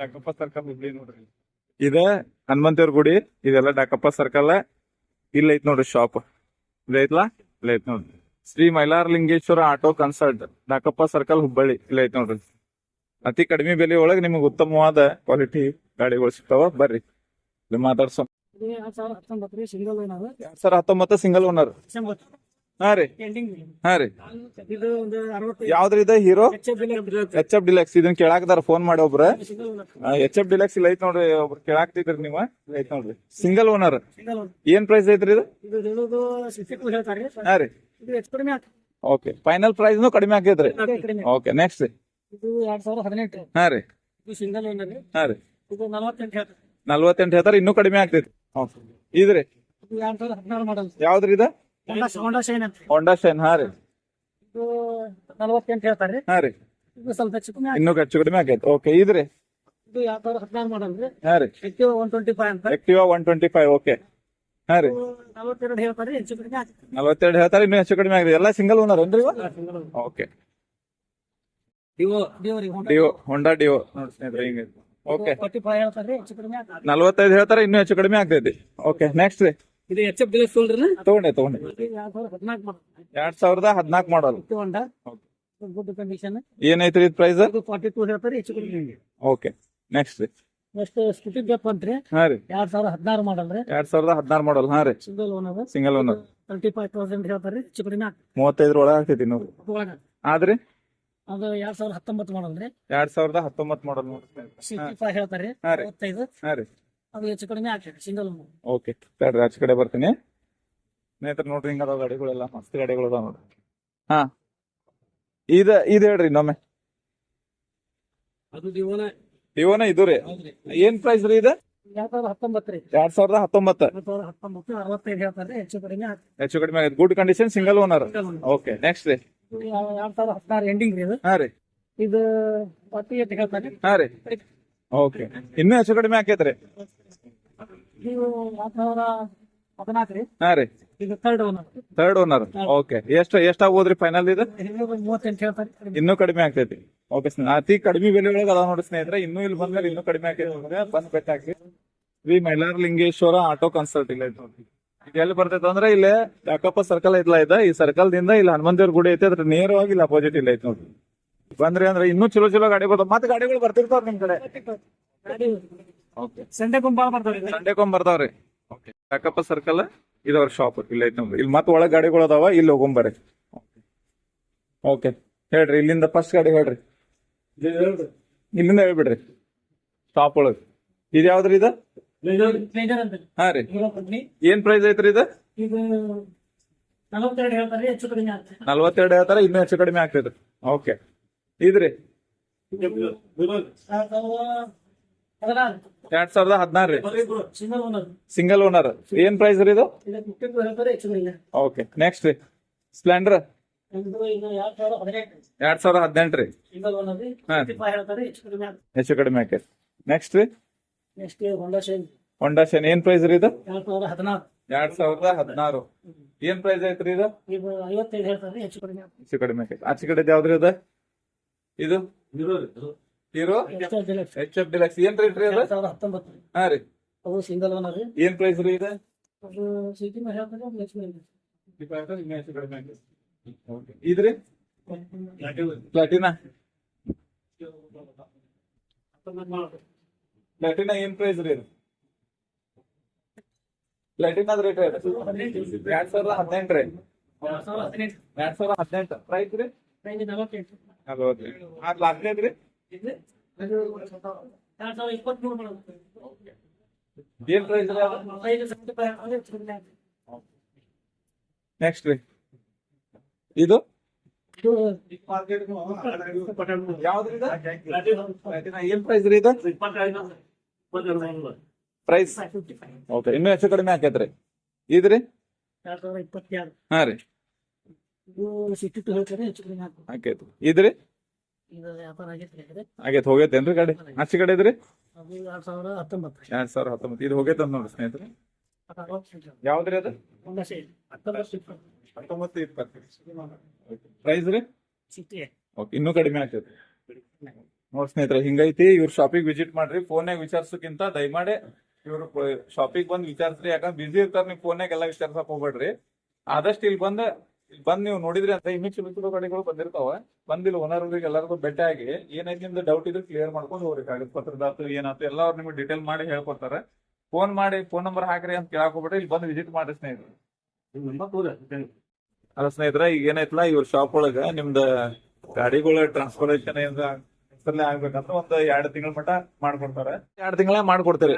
Dakappa circle Hubli ನೋಡ್ರಿ. ಇದ ಹನುಮಂತೇವ್ರ ಗುಡಿ ಇದೆಲ್ಲ ಡಾಕಪ್ಪ ಸರ್ಕಲ್ ಇಲ್ಲ ಐತ್ ನೋಡ್ರಿ ಶಾಪ್ ಇಲ್ಲ ಐತ್ಲಾ? ಇಲ್ಲ ಐತ್ ನೋಡ್ರಿ. Shri Mailaralingeshwara auto consult Dakappa circle Hubballi ಇಲ್ಲ ಐತ್ ನೋಡ್ರಿ. ಅತಿ ಕಡಿಮೆ ಬೆಲೆ ಒಳಗೆ ನಿಮಗೆ ಉತ್ತಮವಾದ ಕ್ವಾಲಿಟಿ ಗಾಡಿಗಳು ಸಿಗ್ತಾವ ಬರ್ರಿ. ಮಾತಾಡ್ಸೋ. ಇದು ಎರಡ್ ಸಾವಿರ ಹತ್ತೊಂಬತ್ತು ಸಿಂಗಲ್ ಓನರ್ ಸರ್ ಸಾವಿರ ಹತ್ತೊಂಬತ್ತು ಸಿಂಗಲ್ ಓನರ್ ಹಾ ರೀ. ಹಾ ರೀ. ಯಾವ್ದ್ರಿ ಇದೆ ಹೀರೋ? ಎಚ್ ಎಫ್ ಡಿಲೆಕ್ಸ್ ಇದನ್ನ ಕೇಳಾಕದಾರ ಫೋನ್ ಮಾಡಿ ಒಬ್ರ. ಎಚ್ ಎಫ್ ಡಿಲೆಕ್ಸ್ ಇಲ್ಲ ಐತ್ ನೋಡ್ರಿ ಒಬ್ರು ಕೇಳಾಕ್ತಿದ್ರಿ ನೀವ. ಐತ್ ನೋಡ್ರಿ. ಸಿಂಗಲ್ ಓನರ್ ಏನ್ ಪ್ರೈಸ್ ಐತ್ರಿ ಇದು? ಹಾ ರೀ. ಓಕೆ ಫೈನಲ್ ಪ್ರೈಸ್ ಕಡಿಮೆ ಆಗೈತ್ರಿ ಓಕೆ ನೆಕ್ಸ್ಟ್ ಇದು ಎರಡ್ ಸಾವಿರದ ಹದಿನೆಂಟು. ಹಾ ರೀ. ಇದು ಸಿಂಗಲ್ ಓನರ್ ಹಾ ರೀ. ಇದು ನಲವತ್ತೆಂಟು ಹೇಳ್ತಾರೆ. ನಲ್ವತ್ತೆಂಟು ಹೇಳ್ತಾರ ಇನ್ನೂ ಕಡಿಮೆ ಆಗ್ತೈತಿ ಇದ್ರಿ. ಯಾವ್ದ್ರಿ ಇದ? ಹೋಂಡಾ ಹೋಂಡಾ ಶೈನ್ ಅಂತ ಹೋಂಡಾ ಶೈನ್ ಹಾ ರೀ. ಇದು ನಲವತ್ತೆಂಟು ಹೇಳ್ತಾರೆ ಹಾ ರೀ. ಇದು ಸ್ವಲ್ಪ ಹೆಚ್ಚು ಕಡಿಮೆ ಆಗ್ತದೆ. ಇನ್ನೂ ಹೆಚ್ಚು ಕಡಿಮೆ ಆಗೈತಿ. ಓಕೆ ಇದ್ರಿ. ಇದು ಎರಡ್ ಸಾವಿರದ ಹದಿನಾರು ಮಾಡಲ್ ರೀ? ಹಾ ರೀ. ಹೆಚ್ಚು ಒನ್ ಟ್ವೆಂಟಿ ಫೈವ್ ಅಂತ. Activa one twenty five okay ಹಾ ರೀ. ಇದು ನಲವತ್ತೆರಡು ಹೇಳ್ತಾರೆ ಹೆಚ್ಚು ಕಡಿಮೆ ಆಗ್ತದೆ. ನಲ್ವತ್ತೆರಡು ಹೇಳ್ತಾರ ಇನ್ನೂ ಹೆಚ್ಚು ಕಡಿಮೆ ಆಗಿದೆ. ಎಲ್ಲ ಸಿಂಗಲ್ ಓನರ್ ಏನ್ರಿ ಓಕೆ ಡಿವೋ ಡಿವೋ ರೀ ಹೋಂಡಾ ಡಿಯೋ ಹೋಂಡಾ ಡಿಯೋ ನೋಡಿ ಸ್ನೇಹಿತರೆ ಹಿಂಗೆ. ಓಕೆ ಫಾರ್ಟಿ ಫೈವ್ ಹೇಳ್ತಾರೆ ಹೆಚ್ಚು ಕಡಿಮೆ ಆಗ್ತದೆ. ನಲ್ವತ್ತೈದು ಹೇಳ್ತಾರ ಇನ್ನೂ ಹೆಚ್ಚು ಕಡಿಮೆ ಆಗ್ತೈತಿ. ಓಕೆ ನೆಕ್ಸ್ಟ್ ರೀ. ಇದು ಎಚ್ ಎಫ್ ಡಿಲಕ್ಸ್ ತಗೊಂಡೆ ತಗೊಂಡೆ. ಎರಡ್ ಸಾವಿರದ ಹದಿನಾಲ್ಕು ಮಾಡಲ್ ಎರಡ್ ಸಾವಿರದ ಹದಿನಾಲ್ಕು ಮಾಡಲ್. ಹೊಂಡ? ಗುಡ್ ಕಂಡೀಷನ್ ಏನೈತ್ರಿ ಇದು ಪ್ರೈಸ್ ಫಾರ್ಟಿ ಟೂ ಹೇಳ್ತಾರೆ ಹೆಚ್ಚು ಕಡಿಮೆ ಓಕೆ ನೆಕ್ಸ್ಟ್ ರೀ ನೆಕ್ಸ್ಟ್ ಸ್ಕೂಟಿ ಡೆಪ್ ಅಂತ್ರಿ ಹಾ ರೀ. ಎರಡ್ ಸಾವಿರದ ಹದಿನಾರು ಮಾಡಲ್ ರೀ. ಎರಡ್ ಸಾವಿರದ ಹದಿನಾರು ಮಾಡಲ್ ಹಾ ರೀ. Single owner single owner thirty five thousand ಹೇಳ್ತಾರೆ ಹೆಚ್ಚು ಕಡಿಮೆ ಮೂವತ್ತೈದ್ರ ಒಳಗೆ ಆಗ್ತೈತಿ ನೋಡಿ ಒಳಗ ಆದ್ರಿ? ಅದು ಎರಡ್ ಸಾವಿರದ ಹತ್ತೊಂಬತ್ತು ಮಾಡಲ್ ರೀ. ಎರಡ್ ಸಾವಿರದ ಹತ್ತೊಂಬತ್ತು ಮಾಡಲ್. ನೋಡಿ ಸಿಕ್ಸ್ಟಿ ಫೈವ್ ಹೇಳ್ತಾರೆ. ಮೂವತ್ತೈದು. ಹಾ ರೀ. ಅದು ಹೆಚ್ಚು ಕಡಿಮೆ ಆಗ್ತದೆ ಸಿಂಗಲ್ ಓನರ್ ಓಕೆ ತಡ್ರಿ ಆಚೆ ಕಡೆ ಬರ್ತೀನಿ. ಸ್ನೇಹಿತರೆ ನೋಡ್ರಿ ಹಿಂಗ ಅದಾವ ಗಾಡಿಗಳೆಲ್ಲ ಮಸ್ತ್ ಗಾಡಿಗಳು ಅದಾವ ನೋಡ್ರಿ. ಹಾ. ಇದ ಇದ್ ಹೇಳ್ರಿ ಇನ್ನೊಮ್ಮೆ. ಅದು ಇವನ ಇದು ರೀ. ಹೌದ್ರಿ. ಏನ್ ಪ್ರೈಸ್ ರೀ ಇದು? ಎರಡ್ ಸಾವಿರದ ಹತ್ತೊಂಬತ್ತು ರೀ. ಎರಡ್ ಸಾವಿರದ ಹತ್ತೊಂಬತ್ತು. ಎರಡ್ ಸಾವಿರದ ಹತ್ತೊಂಬತ್ತು ಅರವತ್ತೈದು ಹೇಳ್ತಾರೆ ಹೆಚ್ಚು ಕಡಿಮೆ ಆಗ್ತದೆ. ಹೆಚ್ಚು ಕಡಿಮೆ ಆಗೈತೆ good condition single owner Single owner. Okay next ರೀ. ಇದು ಎರಡ್ ಸಾವಿರದ ಹದಿನಾರು ಎಂಡಿಂಗ್ ರೀ ಇದು. ಹಾ ರೀ. ಇದು ಫಾರ್ಟಿ ಏಟ್ ಹೇಳ್ತಾರೆ. ಹಾ ರೀ. ಓಕೆ. ಇನ್ನೂ ಹೆಚ್ಚು ಕಡಿಮೆ ಆಕೈತ್ರಿ ನೀವು ಎರಡ್ ಸಾವಿರದ ಹದಿನಾಲ್ಕು ರೀ ಹಾ ರೀ. ಇದು third owner third owner okay. ಎಷ್ಟು ಎಷ್ಟಾಗ್ಬೋದ್ರಿ ಫೈನಲ್ ಇದು? ಮೂವತ್ತೆಂಟು ಹೇಳ್ತಾರೆ. ಇನ್ನೂ ಕಡಿಮೆ ಆಗ್ತೈತಿ. ಓಕೆ ಅತಿ ಕಡಿಮೆ ಬೆಲೆ ಒಳಗೆ ಅದಾವ ನೋಡಿ ಸ್ನೇಹಿತರೆ. ಇನ್ನೂ ಇಲ್ಲಿ ಬಂದ್ಮೇಲೆ ಇನ್ನೂ ಕಡಿಮೆ ಆಗ್ತೈತಿ ನಿಮ್ಗೆ ಬಂದ್ ಬೆಟ್ಟ ಹಾಕಿ ಶ್ರೀ ಮೈಲಾರಲಿಂಗೇಶ್ವರ ಆಟೋ ಕನ್ಸಲ್ಟ್ ಇಲ್ಲ ಇದು. ಎಲ್ಲಿ ಬರ್ತೈತೆ ಅಂದ್ರೆ ಇಲ್ಲೇ ಯಾಕಪ್ಪ ಸರ್ಕಲ್ ಐತ್ಲಾ ಇದ? ಈ ಸರ್ಕಲ್ ದಿಂದ ಇಲ್ಲಿ ಹನುಮಂತೇವ್ರ ಗುಡಿ ಐತೆ. ಅದ್ರ ನೇರವಾಗಿ ಇಲ್ಲಿ ಅಪೋಸಿಟ್ ಇಲ್ಲ ಐತಿ ನೋಡ್ರಿ. ಬಂದ್ರಿ ಅಂದ್ರೆ ಇನ್ನೂ ಚಲೋ ಚಲೋ ಗಾಡಿ ಬರ್ತಾವ. ಮತ್ತೆ ಗಾಡಿಗಳು ಬರ್ತಿರ್ತಾವ ನಿಮ್ ಕಡೆ. ಓಕೆ. ಸಂಡೆ ಗುಂಪಾಳ ಬರ್ತಾವ್ರಿ ಇದು. ಬರ್ತಾವ್ರಿ ಓಕೆ. ಯಾಕಪ್ಪ ಸರ್ಕಲ್ ಇದವ್ರ ಶಾಪ್ ಇಲ್ಲ ಐತಿ ನೋಡ್ರಿ. ಇಲ್ಲಿ ಮತ್ತೆ ಒಳಗ್ ಗಾಡಿಗಳು ಅದಾವ ಇಲ್ಲಿ ಹೋಗೊಂಬರ್ರಿ ಓಕೆ. ಹೇಳ್ರಿ ಇಲ್ಲಿಂದ ಫಸ್ಟ್ ಗಾಡಿ ಹೇಳ್ರಿ. ಇಲ್ಲಿಂದ ಹೇಳ್ಬಿಡ್ರಿ. ಸ್ಟಾಪ್ ಒಳಗ್. ಇದು ಯಾವ್ದ್ರಿ ಇದು? ಹಾ ರೀ. ಏನ್ ಪ್ರೈಸ್ ಐತ್ರಿ ಇದು? ನಲ್ವತ್ತೆರಡು ಹೇಳ್ತಾರ ಇನ್ನೂ ಹೆಚ್ಚು ಕಡಿಮೆ ಆಗ್ತೈತ್ರಿ. ಓಕೆ. ಇದ್ರಿ. ಎರಡ್ ಸಾವಿರದ ಹದಿನಾರು ರೀ. ಸಿಂಗಲ್ ಓನರ್ ಸಿಂಗಲ್ ಓನರ್ ಏನ್ ಪ್ರೈಸ್ ರೀ ಇದು? ಓಕೆ ನೆಕ್ಸ್ಟ್ ರೀ. ಸ್ಪ್ಲೆಂಡರ್ ಎರಡ್ ಸಾವಿರದ ಹದಿನೆಂಟು ರೀ. ಹೆಚ್ಚು ಕಡಿಮೆ ಆಕೈತಿ ನೆಕ್ಸ್ಟ್ ರೀ. ನೆಕ್ಸ್ಟ್ ಹೊಂಡಾ ಶೇನ್ ಏನ್ ಪ್ರೈಸ್ ರೀ ಇದು? ಎರಡ್ ಸಾವಿರದ ಹದಿನಾರು. ಏನ್ ಪ್ರೈಸ್ ಐತ್ರಿ ಇದು? ಹೆಚ್ಚು ಕಡಿಮೆ ಆಚೆ ಕಡೆ ಯಾವ್ದ್ರಿ ಇದು? ಇದು? ಹೀರೋ. ಎಚ್ ಎಫ್ ಡಿಲಕ್ಸ್ ಏನ್ ರೇಟ್ ರೀ ಅದು? ಹತ್ತೊಂಬತ್ತು. ಹಾ ರೀ. ಅದು ಸಿಂಗಲ್ ಓನರ್ ರೀ. ಏನ್ ಪ್ರೈಸ್ ರೀ ಇದು? ಇದ್ರಿ ಪ್ಲಾಟಿನಾ ಪ್ಲಾಟಿನಾ ಏನ್ ಪ್ರೈಸ್ ರೀ ಇದು? ಪ್ಲಾಟಿನಾದ ರೇಟ್ ಎರಡ್ ಸಾವಿರದ ಹದಿನೆಂಟು ರೀ. ಎರಡ್ ಸಾವಿರದ ಹದಿನೆಂಟು. ಪ್ರೈಸ್ ರೀ? ಎರಡ್ ಸಾವಿರದ ಇಪ್ಪತ್ಮೂರು ಮಾಡೋದು ಏನ್ ಪ್ರೈಸ್ ನೆಕ್ಸ್ಟ್ ರೀ ಇದು? ಇದು ಯಾವ್ದ್ರಿ ಇದು ಪ್ಲಾಟಿನಾ ಏನ್ ಪ್ರೈಸ್ ರೀ ಇದು? ಪ್ರೈಸ್ ಫಿಫ್ಟಿ ಫೈವ್ ಓಕೆ ಇನ್ನೂ ಹೆಚ್ಚು ಕಡಿಮೆ ಹಾಕೈತ್ರಿ ಇದ್ರಿ? ಹಾ ರೀ. ಇದು ಸಿಕ್ಸ್ಟಿ ಟು ಹೇಳ್ತಾರೆ ಹೆಚ್ಚು ಕಡಿಮೆ ಆಗ್ತದೆ ಆಕೈತಿ ಇದ್ರಿ? ಇದು ವ್ಯಾಪಾರ ಆಗೈತೆ ಇದೆ ಆಗೈತ್ ಹೋಗೈತೇನ್ರಿ ಗಾಡಿ? ಆಚೆ ಕಡೆ ಇದ್ರಿ? ಅದು ಎರಡ್ ಸಾವಿರದ ಹತ್ತೊಂಬತ್ತು. ಎರಡ್ ಸಾವಿರ ಹತ್ತೊಂಬತ್ತು. ಇದು ಹೋಗೈತೆ ನೋಡ್ರಿ ಸ್ನೇಹಿತರೆ. ಯಾವ್ದ್ರಿ ಅದು? ಹತ್ತೊಂಬತ್ತು ಇಪ್ಪತ್ತು. ಪ್ರೈಸ್ ರೀ? ಓಕೆ ಇನ್ನೂ ಕಡಿಮೆ ಆಗ್ತೈತಿ. ನೋಡ್ ಸ್ನೇಹಿತರೆ ಹಿಂಗೈತಿ ಇವ್ರ ಶಾಪಿಂಗ್ ವಿಸಿಟ್ ಮಾಡ್ರಿ. ಫೋನ್ಯಾಗ ವಿಚಾರಿಸೋಕ್ಕಿಂತ ದಯಮಾಡಿ ಇವ್ರ ಶಾಪಿಗೆ ಬಂದ್ ವಿಚಾರಿಸ್ರಿ. ಯಾಕಂದ್ರೆ ಬಿಸಿ ಇರ್ತಾರ ನೀವು ಫೋನ್ಯಾಗ ಎಲ್ಲ ವಿಚಾರ್ಸಕ್ ಹೋಗ್ಬೇಡ್ರಿ. ಆದಷ್ಟು ಇಲ್ಲಿ ಬಂದ ಬಂದ್ ನೀವು ನೋಡಿದ್ರಿ ಅಂತ ಇನ್ನೂ ಚಲೋ ಚಲೋ ಗಾಡಿಗಳು ಬಂದಿರ್ತಾವ. ಬಂದ್ ಇಲ್ಲಿ ಓನರ್ ಅವ್ರಿಗೆ ಎಲ್ಲರಿಗೂ ಭೇಟಿ ಆಗಿ ಏನೈತಿ ನಿಮ್ದು ಡೌಟ್ ಇದ್ರೆ ಕ್ಲಿಯರ್ ಮಾಡ್ಕೊಂಡು ಹೋಗ್ರಿ. ಕಾಗದ ಪತ್ರದಾತು ಏನಾಯ್ತು ಎಲ್ಲ ಅವ್ರು ನಿಮ್ಗೆ ಡೀಟೇಲ್ ಮಾಡಿ ಹೇಳ್ಕೊಡ್ತಾರೆ. ಫೋನ್ ಮಾಡಿ ಫೋನ್ ನಂಬರ್ ಹಾಕ್ರಿ ಅಂತ ಕೇಳಕ್ ಹೋಗ್ಬಿಟ್ರೆ ಇಲ್ಲಿ ಬಂದು ವಿಸಿಟ್ ಮಾಡ್ರಿ ಸ್ನೇಹಿತರು. ಅಲ್ಲ ಸ್ನೇಹಿತರೆ ಈಗ ಏನೈತಲ್ಲ ಇವ್ರ ಶಾಪ್ ಒಳಗ ನಿಮ್ದ ಗಾಡಿಗಳ ಟ್ರಾನ್ಸ್ಪೋರ್ಟೇಷನ್ ಏನ್ ಆಗ್ಬೇಕಂತ ಆಗ್ಬೇಕಂದ್ರೆ ಒಂದ್ ಎರಡ್ ತಿಂಗಳ ಮಟ್ಟ ಮಾಡ್ಕೊಡ್ತಾರೆ. ಎರಡ್ ತಿಂಗಳ ಮಾಡ್ಕೊಡ್ತೀರಿ.